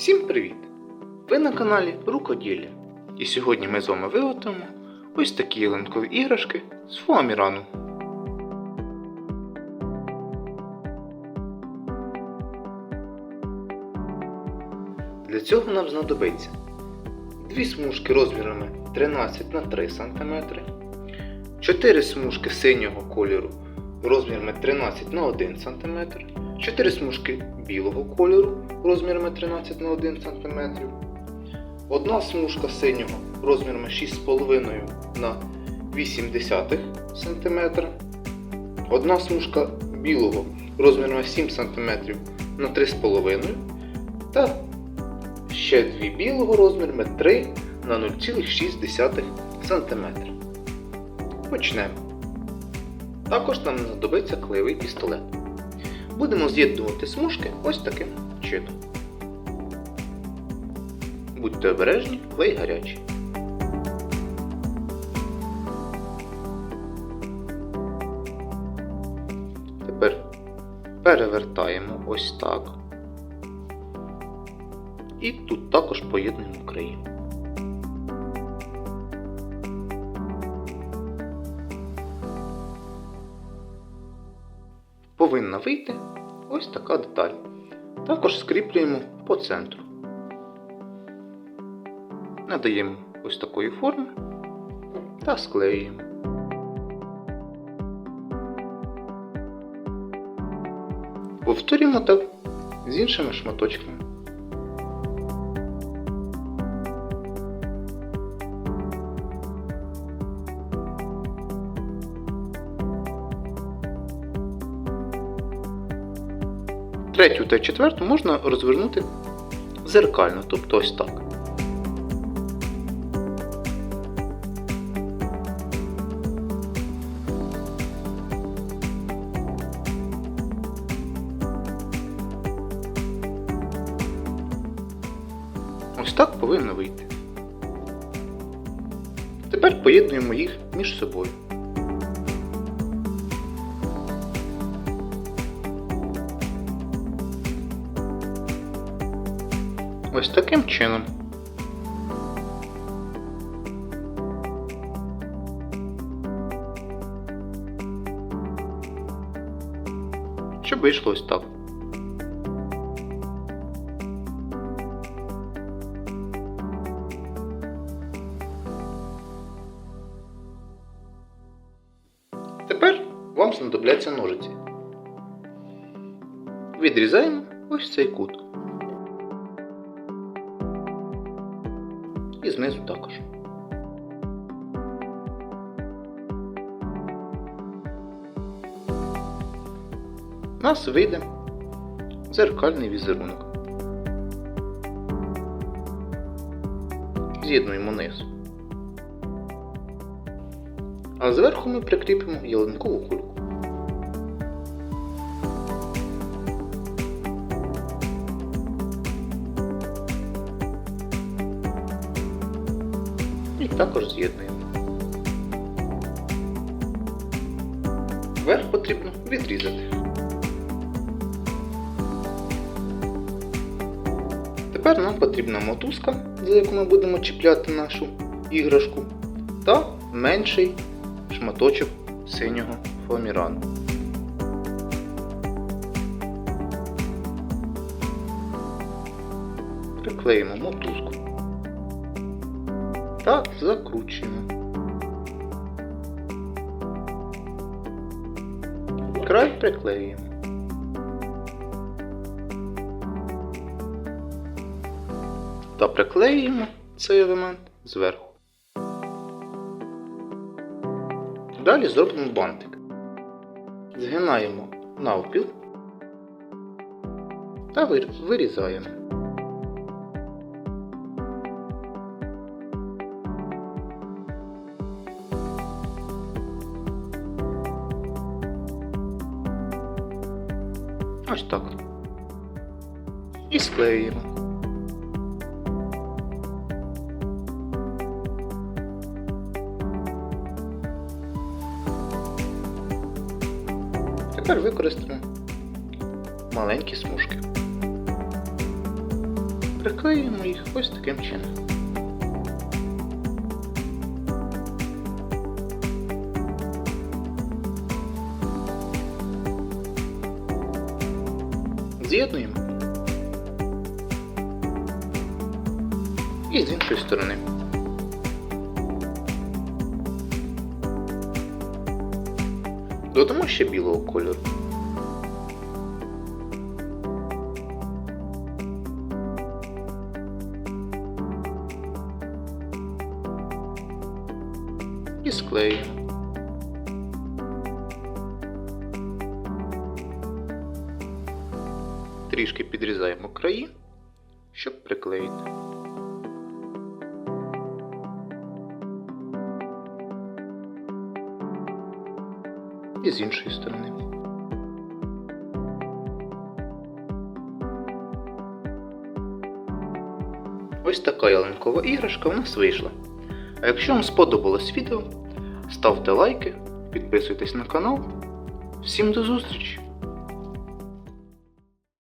Всім привіт! Ви на каналі Рукоділля. І сьогодні ми з вами виготовимо ось такі ялинкові іграшки з фоамірану. Для цього нам знадобиться дві смужки розмірами 13 на 3 см, 4 смужки синього кольору розмірами 13 на 1 см, 4 смужки білого кольору розмірами 13 на 1 см, одна смужка синього розмірами 6,5 на 0,8 см, одна смужка білого розмірами 7 см на 3,5 та ще дві білого розмірами 3 на 0,6 см. Почнемо. Також нам знадобиться клеєвий пістолет. Будемо з'єднувати смужки ось таким чином. Будьте обережні, клей гарячий. Тепер перевертаємо ось так. І тут також поєднуємо краї. Повинна вийти ось така деталь. Також скріплюємо по центру. Надаємо ось такої форми та склеюємо. Повторюємо так з іншими шматочками. Третю та четверту можна розвернути зеркально, тобто ось так. Ось так повинно вийти. Тепер поєднуємо їх між собою. Ось таким чином. Щоб вийшло ось так. Тепер вам знадобляться ножиці. Відрізаємо ось цей кут. І знизу також. У нас вийде дзеркальний візерунок. З'єднуємо низ. А зверху ми прикріпимо ялинкову кульку. І також з'єднуємо. Верх потрібно відрізати. Тепер нам потрібна мотузка, за яку ми будемо чіпляти нашу іграшку, та менший шматочок синього фоамірану. Приклеїмо мотузку та закручуємо. Край приклеюємо. Та приклеюємо цей елемент зверху. Далі зробимо бантик. Згинаємо навпіл та вирізаємо. Ось так. І склеюємо. Тепер використаємо маленькі смужки. приклеїмо їх ось таким чином. З'єднуємо. І з іншої сторони. Додамо ще білого кольору. І склеїмо. Трішки підрізаємо краї, щоб приклеїти. І з іншої сторони. Ось така ялинкова іграшка у нас вийшла. А якщо вам сподобалось відео, ставте лайки, підписуйтесь на канал. Всім до зустрічі!